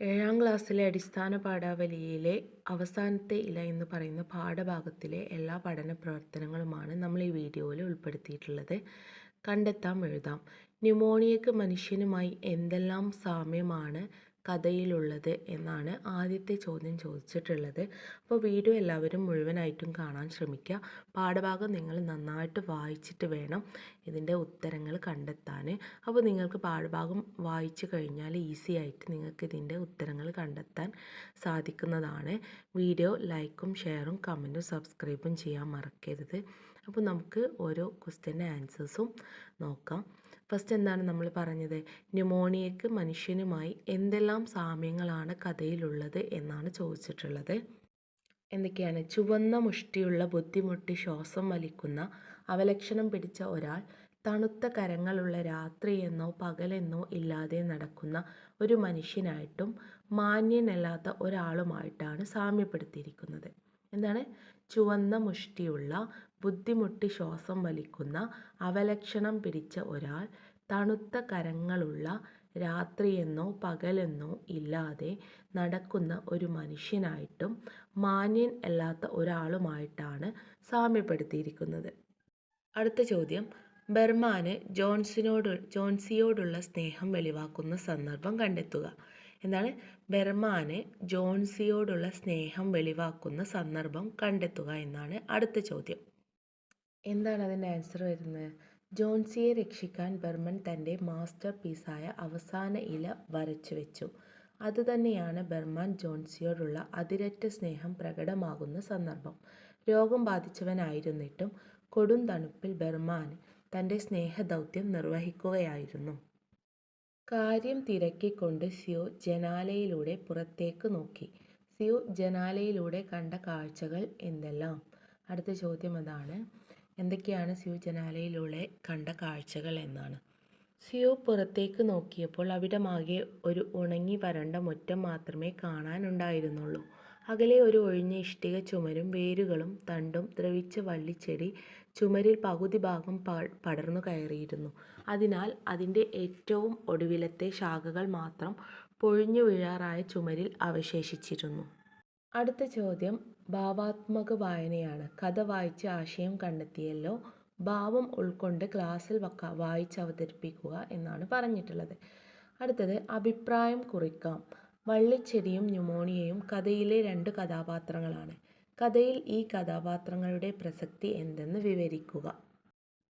ഏഴാം ക്ലാസ്സിലെ അടിസ്ഥാന പാഠാവലിയിലെ അവസാനത്തെ ഇല എന്ന് പറയുന്ന പാഠഭാഗത്തിലെ എല്ലാ പഠന പ്രവർത്തനങ്ങളുമാണ് നമ്മൾ ഈ വീഡിയോയിൽ ഉൾപ്പെടുത്തിയിട്ടുള്ളത്. കണ്ടെത്താം എഴുതാം. ന്യൂമോണിയക്ക് മനുഷ്യനുമായി എന്തെല്ലാം സാമ്യമാണ്? കഥയിലുള്ളത് എന്നാണ് ആദ്യത്തെ ചോദ്യം ചോദിച്ചിട്ടുള്ളത്. അപ്പോൾ വീഡിയോ എല്ലാവരും മുഴുവനായിട്ടും കാണാൻ ശ്രമിക്കുക. പാഠഭാഗം നിങ്ങൾ നന്നായിട്ട് വായിച്ചിട്ട് വേണം ഇതിന്റെ ഉത്തരങ്ങൾ കണ്ടെത്താൻ. അപ്പോൾ നിങ്ങൾക്ക് പാഠഭാഗം വായിച്ചു കഴിഞ്ഞാൽ ഈസി ആയിട്ട് നിങ്ങൾക്ക് ഇതിന്റെ ഉത്തരങ്ങൾ കണ്ടെത്താൻ സാധിക്കുന്നതാണ്. വീഡിയോ ലൈക്കും ഷെയറും കമന്റും സബ്സ്ക്രൈബും ചെയ്യാൻ മറക്കരുത്. അപ്പോൾ നമുക്ക് ഓരോ ക്വസ്റ്റ്യന്റെ ആൻസേഴ്സും നോക്കാം. ഫസ്റ്റ് എന്താണ് നമ്മൾ പറഞ്ഞത്? ന്യൂമോണിയക്ക് മനുഷ്യനുമായി എന്തെല്ലാം സാമ്യങ്ങളാണ് കഥയിലുള്ളത് എന്നാണ് ചോദിച്ചിട്ടുള്ളത്. എന്തൊക്കെയാണ്? ചുവന്ന മുഷ്ടിയുള്ള ബുദ്ധിമുട്ടി ശ്വാസം വലിക്കുന്ന അവലക്ഷണം പിടിച്ച ഒരാൾ തണുത്ത കരങ്ങളുള്ള രാത്രിയെന്നോ പകലെന്നോ ഇല്ലാതെ നടക്കുന്ന ഒരു മനുഷ്യനായിട്ടും മാന്യനല്ലാത്ത ഒരാളുമായിട്ടാണ് സാമ്യപ്പെടുത്തിയിരിക്കുന്നത്. എന്താണ്? ചുവന്ന മുഷ്ടിയുള്ള ബുദ്ധിമുട്ടി ശ്വാസം വലിക്കുന്ന അവലക്ഷണം പിടിച്ച ഒരാൾ തണുത്ത കരങ്ങളുള്ള രാത്രിയെന്നോ പകലെന്നോ ഇല്ലാതെ നടക്കുന്ന ഒരു മനുഷ്യനായിട്ടും മാന്യൻ അല്ലാത്ത ഒരാളുമായിട്ടാണ് സാമ്യപ്പെടുത്തിയിരിക്കുന്നത്. അടുത്ത ചോദ്യം. ബർമാന് ജോൺസിനോട് ജോൺസിയോടുള്ള സ്നേഹം വെളിവാക്കുന്ന സന്ദർഭം കണ്ടെത്തുക. എന്താണ്? ബർമാന് ജോൺസിയോടുള്ള സ്നേഹം വെളിവാക്കുന്ന സന്ദർഭം കണ്ടെത്തുക എന്നാണ് അടുത്ത ചോദ്യം. എന്താണ് അതിന്റെ ആൻസർ വരുന്നത്? ജോൺസിയെ രക്ഷിക്കാൻ ബർമൻ തന്റെ മാസ്റ്റർ പീസായ അവസാന ഇല വരച്ചു വെച്ചു. അതുതന്നെയാണ് ബർമാൻ ജോൺസിയോടുള്ള അതിരറ്റ സ്നേഹം പ്രകടമാകുന്ന സന്ദർഭം. രോഗം ബാധിച്ചവനായിരുന്നിട്ടും കൊടും തണുപ്പിൽ ബർമാൻ തന്റെ സ്നേഹദൗത്യം നിർവഹിക്കുകയായിരുന്നു. കാര്യം തിരക്കിക്കൊണ്ട് സിയോ ജനാലയിലൂടെ പുറത്തേക്ക് നോക്കി. സിയോ ജനാലയിലൂടെ കണ്ട കാഴ്ചകൾ എന്തെല്ലാം? അടുത്ത ചോദ്യം അതാണ്. എന്തൊക്കെയാണ് സിയോ ജനാലയിലൂടെ കണ്ട കാഴ്ചകൾ എന്നാണ്. സിയോ പുറത്തേക്ക് നോക്കിയപ്പോൾ അവിടെ അവിടമാകെ ഒരു ഉണങ്ങി വരണ്ട മുറ്റം മാത്രമേ കാണാനുണ്ടായിരുന്നുള്ളൂ. അകലെ ഒരു ഒഴിഞ്ഞ ഇഷ്ടിക ചുമരും വേരുകളും തണ്ടും ദ്രവിച്ച വള്ളിച്ചെടി ചുമരിൽ പകുതി ഭാഗം പടർന്നു കയറിയിരുന്നു. അതിനാൽ അതിന്റെ ഏറ്റവും ഒടുവിലത്തെ ശാഖകൾ മാത്രം പൊഴിഞ്ഞു വീഴാറായ ചുമരിൽ അവശേഷിച്ചിരുന്നു. അടുത്ത ചോദ്യം ഭാവാത്മക വായനയാണ്. കഥ വായിച്ച് ആശയം കണ്ടെത്തിയല്ലോ. ഭാവം ഉൾക്കൊണ്ട് ക്ലാസ്സിൽ വക്ക വായിച്ച് അവതരിപ്പിക്കുക എന്നാണ് പറഞ്ഞിട്ടുള്ളത്. അടുത്തത് അഭിപ്രായം കുറിക്കാം. വള്ളിച്ചെടിയും ന്യൂമോണിയയും കഥയിലെ രണ്ട് കഥാപാത്രങ്ങളാണ്. കഥയിൽ ഈ കഥാപാത്രങ്ങളുടെ പ്രസക്തി എന്തെന്ന് വിവരിക്കുക.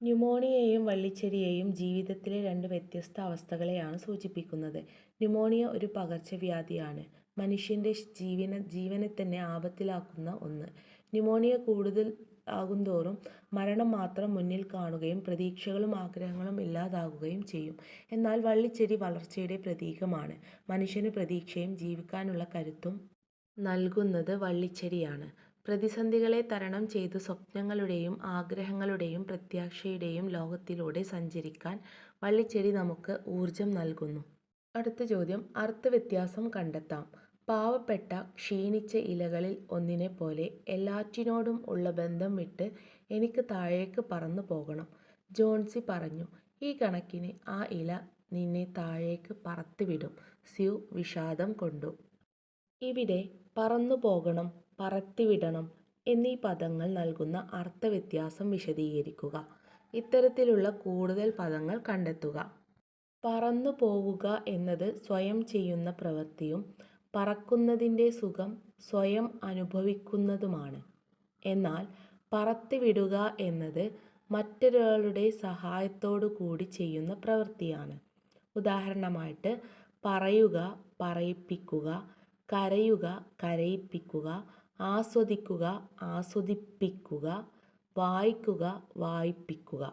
ന്യൂമോണിയയും വള്ളിച്ചെടിയെയും ജീവിതത്തിലെ രണ്ട് വ്യത്യസ്ത അവസ്ഥകളെയാണ് സൂചിപ്പിക്കുന്നത്. ന്യൂമോണിയ ഒരു പകർച്ചവ്യാധിയാണ്. മനുഷ്യന്റെ ജീവന ജീവനെ തന്നെ ആപത്തിലാക്കുന്ന ഒന്ന്. ന്യൂമോണിയ കൂടുതൽ ആകുന്തോറും മരണം മാത്രം മുന്നിൽ കാണുകയും പ്രതീക്ഷകളും ആഗ്രഹങ്ങളും ഇല്ലാതാകുകയും ചെയ്യും. എന്നാൽ വള്ളിച്ചെടി വളർച്ചയുടെ പ്രതീകമാണ്. മനുഷ്യന് പ്രതീക്ഷയും ജീവിക്കാനുള്ള കരുത്തും നൽകുന്നത് വള്ളിച്ചെടിയാണ്. പ്രതിസന്ധികളെ തരണം ചെയ്ത് സ്വപ്നങ്ങളുടെയും ആഗ്രഹങ്ങളുടെയും പ്രത്യാശയുടെയും ലോകത്തിലൂടെ സഞ്ചരിക്കാൻ വള്ളിച്ചെടി നമുക്ക് ഊർജം നൽകുന്നു. അടുത്ത ചോദ്യം. അർത്ഥവ്യത്യാസം കണ്ടെത്താം. പാവപ്പെട്ട ക്ഷീണിച്ച ഇലകളിൽ ഒന്നിനെ പോലെ എല്ലാറ്റിനോടും ഉള്ള ബന്ധം വിട്ട് എനിക്ക് താഴേക്ക് പറന്നു പോകണം. ജോൺസി പറഞ്ഞു ഈ കണക്കിന് ആ ഇല നിന്നെ താഴേക്ക് പറത്തിവിടും സ്യു വിഷാദം കൊണ്ടു. ഇവിടെ പറന്നു പോകണം പറത്തിവിടണം എന്നീ പദങ്ങൾ നൽകുന്ന അർത്ഥവ്യത്യാസം വിശദീകരിക്കുക. ഇത്തരത്തിലുള്ള കൂടുതൽ പദങ്ങൾ കണ്ടെത്തുക. പറന്നു പോവുക എന്നത് സ്വയം ചെയ്യുന്ന പ്രവൃത്തിയും പറക്കുന്നതിന്റെ സുഖം സ്വയം അനുഭവിക്കുന്നതുമാണ്. എന്നാൽ പറത്തിവിടുക എന്നത് മറ്റൊരാളുടെ സഹായത്തോടു കൂടി ചെയ്യുന്ന പ്രവൃത്തിയാണ്. ഉദാഹരണമായിട്ട് പറയുക പറയിപ്പിക്കുക കരയുക കരയിപ്പിക്കുക ആസ്വദിക്കുക ആസ്വദിപ്പിക്കുക വായിക്കുക വായിപ്പിക്കുക.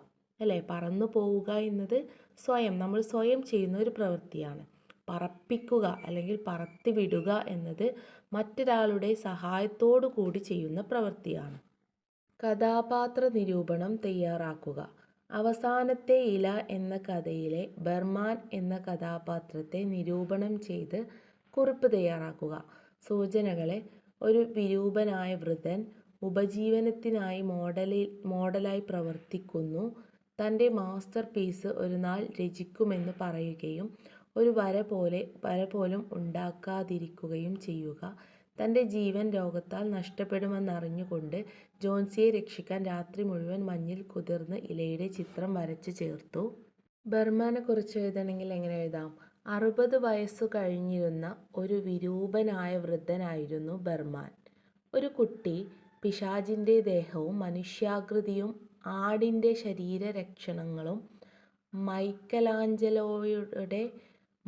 അല്ലേ? പറന്നു പോവുക എന്നത് സ്വയം നമ്മൾ സ്വയം ചെയ്യുന്ന ഒരു പ്രവൃത്തിയാണ്. പറപ്പിക്കുക അല്ലെങ്കിൽ പറത്തി വിടുക എന്നത് മറ്റൊരാളുടെ സഹായത്തോടു കൂടി ചെയ്യുന്ന പ്രവൃത്തിയാണ്. കഥാപാത്ര നിരൂപണം തയ്യാറാക്കുക. അവസാനത്തെ ഇല എന്ന കഥയിലെ ബർമാൻ എന്ന കഥാപാത്രത്തെ നിരൂപണം ചെയ്ത് കുറിപ്പ് തയ്യാറാക്കുക. സൂചനകളെ ഒരു വിരൂപനായ വൃതൻ ഉപജീവനത്തിനായി മോഡലിൽ മോഡലായി പ്രവർത്തിക്കുന്നു. തന്റെ മാസ്റ്റർ പീസ് ഒരു നാൾ രചിക്കുമെന്ന് പറയുകയും ഒരു വര പോലെ വര പോലും ഉണ്ടാക്കാതിരിക്കുകയും ചെയ്യുക. തന്റെ ജീവൻ രോഗത്താൽ നഷ്ടപ്പെടുമെന്നറിഞ്ഞുകൊണ്ട് ജോൺസിയെ രക്ഷിക്കാൻ രാത്രി മുഴുവൻ മഞ്ഞിൽ കുതിർന്ന് ഇലയുടെ ചിത്രം വരച്ചു ചേർത്തു. ബർമാനെക്കുറിച്ച് എഴുതണമെങ്കിൽ എങ്ങനെ എഴുതാം? അറുപത് വയസ്സു കഴിഞ്ഞിരുന്ന ഒരു വിരൂപനായ വൃദ്ധനായിരുന്നു ബർമാൻ. ഒരു കുട്ടി പിശാജിന്റെ ദേഹവും മനുഷ്യാകൃതിയും ആടിന്റെ ശരീരരക്ഷണങ്ങളും മൈക്കലാഞ്ചലോയുടെ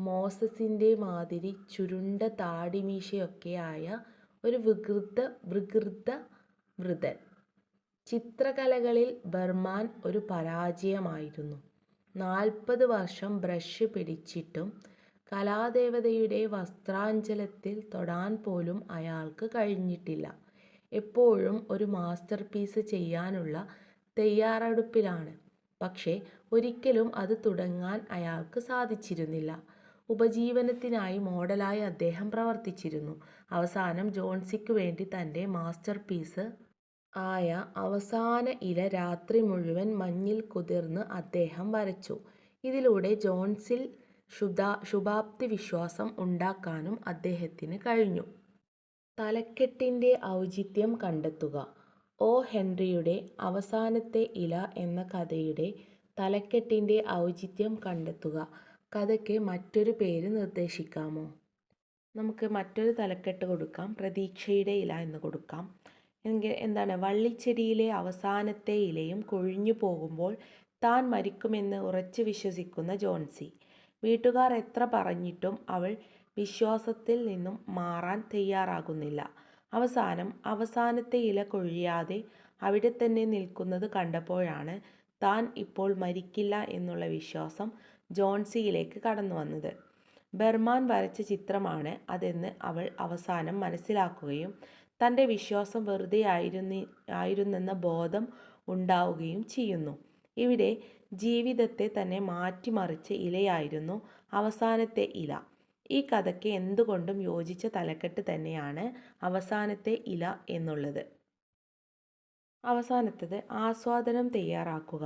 മോസസിന്റെ മാതിരി ചുരുണ്ട താടിമീശയൊക്കെയായ ഒരു വികൃത വികൃത വൃതൻ. ചിത്രകലകളിൽ ബർമാൻ ഒരു പരാജയമായിരുന്നു. നാൽപ്പത് വർഷം ബ്രഷ് പിടിച്ചിട്ടും കലാദേവതയുടെ വസ്ത്രാഞ്ചലത്തിൽ തൊടാൻ പോലും അയാൾക്ക് കഴിഞ്ഞിട്ടില്ല. എപ്പോഴും ഒരു മാസ്റ്റർ പീസ് ചെയ്യാനുള്ള തയ്യാറെടുപ്പിലാണ്. പക്ഷേ ഒരിക്കലും അത് തുടങ്ങാൻ അയാൾക്ക് സാധിച്ചിരുന്നില്ല. ഉപജീവനത്തിനായി മോഡലായി അദ്ദേഹം പ്രവർത്തിച്ചിരുന്നു. അവസാനം ജോൺസിക്ക് വേണ്ടി തന്റെ മാസ്റ്റർ പീസ് ആയ അവസാന ഇല രാത്രി മുഴുവൻ മഞ്ഞിൽ കുതിർന്ന് അദ്ദേഹം വരച്ചു. ഇതിലൂടെ ജോൺസിൽ ശുഭാ ശുഭാപ്തി വിശ്വാസം ഉണ്ടാക്കാനും അദ്ദേഹത്തിന് കഴിഞ്ഞു. തലക്കെട്ടിന്റെ ഔചിത്യം കണ്ടെത്തുക. ഓ ഹെൻറിയുടെ അവസാനത്തെ ഇല എന്ന കഥയുടെ തലക്കെട്ടിന്റെ ഔചിത്യം കണ്ടെത്തുക. കഥയ്ക്ക് മറ്റൊരു പേര് നിർദ്ദേശിക്കാമോ? നമുക്ക് മറ്റൊരു തലക്കെട്ട് കൊടുക്കാം. പ്രതീക്ഷയുടെ ഇല എന്ന് കൊടുക്കാം. എങ്കിൽ എന്താണ്? വള്ളിച്ചെടിയിലെ അവസാനത്തെ ഇലയും കൊഴിഞ്ഞു പോകുമ്പോൾ താൻ മരിക്കുമെന്ന് ഉറച്ച് വിശ്വസിക്കുന്ന ജോൺസി. വീട്ടുകാർ എത്ര പറഞ്ഞിട്ടും അവൾ വിശ്വാസത്തിൽ നിന്നും മാറാൻ തയ്യാറാകുന്നില്ല. അവസാനം അവസാനത്തെ ഇല കൊഴിയാതെ അവിടെ തന്നെ നിൽക്കുന്നത് കണ്ടപ്പോഴാണ് താൻ ഇപ്പോൾ മരിക്കില്ല എന്നുള്ള വിശ്വാസം ജോൺസിയിലേക്ക് കടന്നു വന്നത്. ബർമാൻ വരച്ച ചിത്രമാണ് അതെന്ന് അവൾ അവസാനം മനസ്സിലാക്കുകയും തന്റെ വിശ്വാസം വെറുതെ ആയിരുന്നി ആയിരുന്നെന്ന ബോധം ഉണ്ടാവുകയും ചെയ്യുന്നു. ഇവിടെ ജീവിതത്തെ തന്നെ മാറ്റിമറിച്ച ഇലയായിരുന്നു അവസാനത്തെ ഇല. ഈ കഥയ്ക്ക് എന്തുകൊണ്ടും യോജിച്ച തലക്കെട്ട് തന്നെയാണ് അവസാനത്തെ ഇല എന്നുള്ളത്. അവസാനത്തത് ആസ്വാദനം തയ്യാറാക്കുക.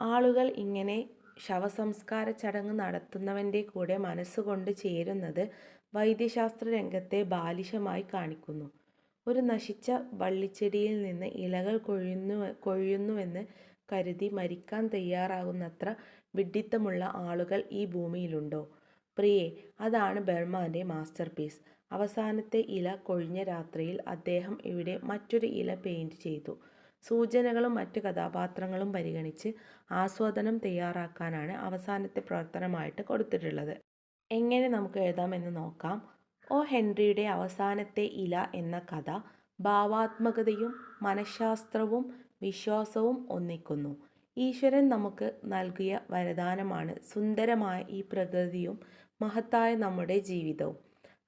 ആളുകൾ ഇങ്ങനെ ശവസംസ്കാര ചടങ്ങ് നടത്തുന്നവന്റെ കൂടെ മനസ്സുകൊണ്ട് ചേരുന്നത് വൈദ്യശാസ്ത്ര രംഗത്തെ ബാലിശമായി കാണിക്കുന്നു. ഒരു നശിച്ച വള്ളിച്ചെടിയിൽ നിന്ന് ഇലകൾ കൊഴിയുന്നു കൊഴിയുന്നുവെന്ന് കരുതി മരിക്കാൻ തയ്യാറാകുന്നത്ര വിഡ്ഢിത്തമുള്ള ആളുകൾ ഈ ഭൂമിയിലുണ്ടോ? പ്രിയേ അതാണ് ബർമാന്റെ മാസ്റ്റർ പീസ് അവസാനത്തെ ഇല കൊഴിഞ്ഞ രാത്രിയിൽ അദ്ദേഹം ഇവിടെ മറ്റൊരു ഇല പെയിന്റ് ചെയ്തു. സൂചനകളും മറ്റ് കഥാപാത്രങ്ങളും പരിഗണിച്ച് ആസ്വാദനം തയ്യാറാക്കാനാണ് അവസാനത്തെ പ്രവർത്തനമായിട്ട് കൊടുത്തിട്ടുള്ളത്. എങ്ങനെ നമുക്ക് എഴുതാമെന്ന് നോക്കാം. ഒ. ഹെൻറിയുടെ അവസാനത്തെ ഇല എന്ന കഥ ഭാവാത്മകതയും മനഃശാസ്ത്രവും വിശ്വാസവും ഒന്നിക്കുന്നു. ഈശ്വരൻ നമുക്ക് നൽകിയ വരദാനമാണ് സുന്ദരമായ ഈ പ്രകൃതിയും മഹത്തായ നമ്മുടെ ജീവിതവും.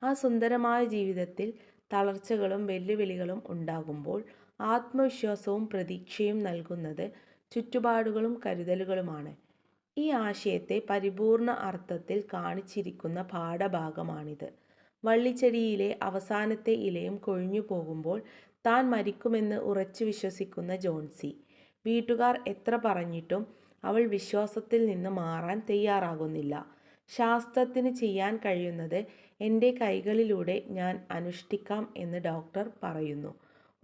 ആ സുന്ദരമായ ജീവിതത്തിൽ തളർച്ചകളും വെല്ലുവിളികളും ഉണ്ടാകുമ്പോൾ ആത്മവിശ്വാസവും പ്രതീക്ഷയും നൽകുന്നത് ചുറ്റുപാടുകളും കരുതലുകളുമാണ്. ഈ ആശയത്തെ പരിപൂർണ അർത്ഥത്തിൽ കാണിച്ചിരിക്കുന്ന പാഠഭാഗമാണിത്. വള്ളിച്ചെടിയിലെ അവസാനത്തെ ഇലയും കൊഴിഞ്ഞു പോകുമ്പോൾ താൻ മരിക്കുമെന്ന് ഉറച്ചു വിശ്വസിക്കുന്ന ജോൺസി. വീട്ടുകാർ എത്ര പറഞ്ഞിട്ടും അവൾ വിശ്വാസത്തിൽ നിന്ന് മാറാൻ തയ്യാറാകുന്നില്ല. ശാസ്ത്രത്തിന് ചെയ്യാൻ കഴിയുന്നത് എന്റെ കൈകളിലൂടെ ഞാൻ അനുഷ്ഠിക്കാം എന്ന് ഡോക്ടർ പറയുന്നു.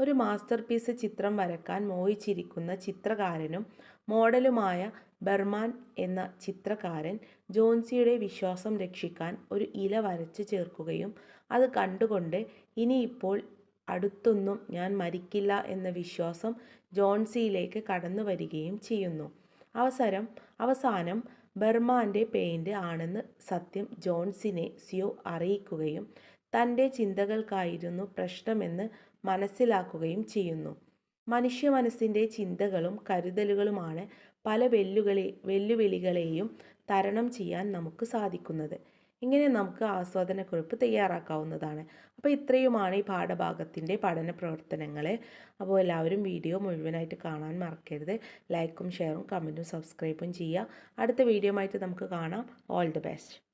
ഒരു മാസ്റ്റർ പീസ് ചിത്രം വരക്കാൻ മോഹിച്ചിരിക്കുന്ന ചിത്രകാരനും മോഡലുമായ ബർമാൻ എന്ന ചിത്രകാരൻ ജോൺസിയുടെ വിശ്വാസം രക്ഷിക്കാൻ ഒരു ഇല വരച്ച് ചേർക്കുകയും അത് കണ്ടുകൊണ്ട് ഇനിയിപ്പോൾ അടുത്തൊന്നും ഞാൻ മരിക്കില്ല എന്ന വിശ്വാസം ജോൺസിയിലേക്ക് കടന്നു വരികയും ചെയ്യുന്നു. അവസരം അവസാനം ബർമാന്റെ പെയിന്റ് ആണെന്ന് സത്യം ജോൺസിനെ സിയോ അറിയിക്കുകയും തന്റെ ചിന്തകൾക്കായിരുന്നു പ്രശ്നമെന്ന് മനസ്സിലാക്കുകയും ചെയ്യുന്നു. മനുഷ്യ മനസ്സിന്റെ ചിന്തകളും കരുതലുകളുമാണ് പല വെല്ലുകളെ വെല്ലുവിളികളെയും തരണം ചെയ്യാൻ നമുക്ക് സാധിക്കുന്നത്. ഇങ്ങനെ നമുക്ക് ആസ്വാദനക്കുറിപ്പ് തയ്യാറാക്കാവുന്നതാണ്. അപ്പോൾ ഇത്രയുമാണ് ഈ പാഠഭാഗത്തിന്റെ പഠന പ്രവർത്തനങ്ങൾ അപ്പോൾ എല്ലാവരും വീഡിയോ മുഴുവനായിട്ട് കാണാൻ മറക്കരുത്. ലൈക്കും ഷെയറും കമന്റും സബ്സ്ക്രൈബും ചെയ്യുക. അടുത്ത വീഡിയോ നമുക്ക് കാണാം. All the best.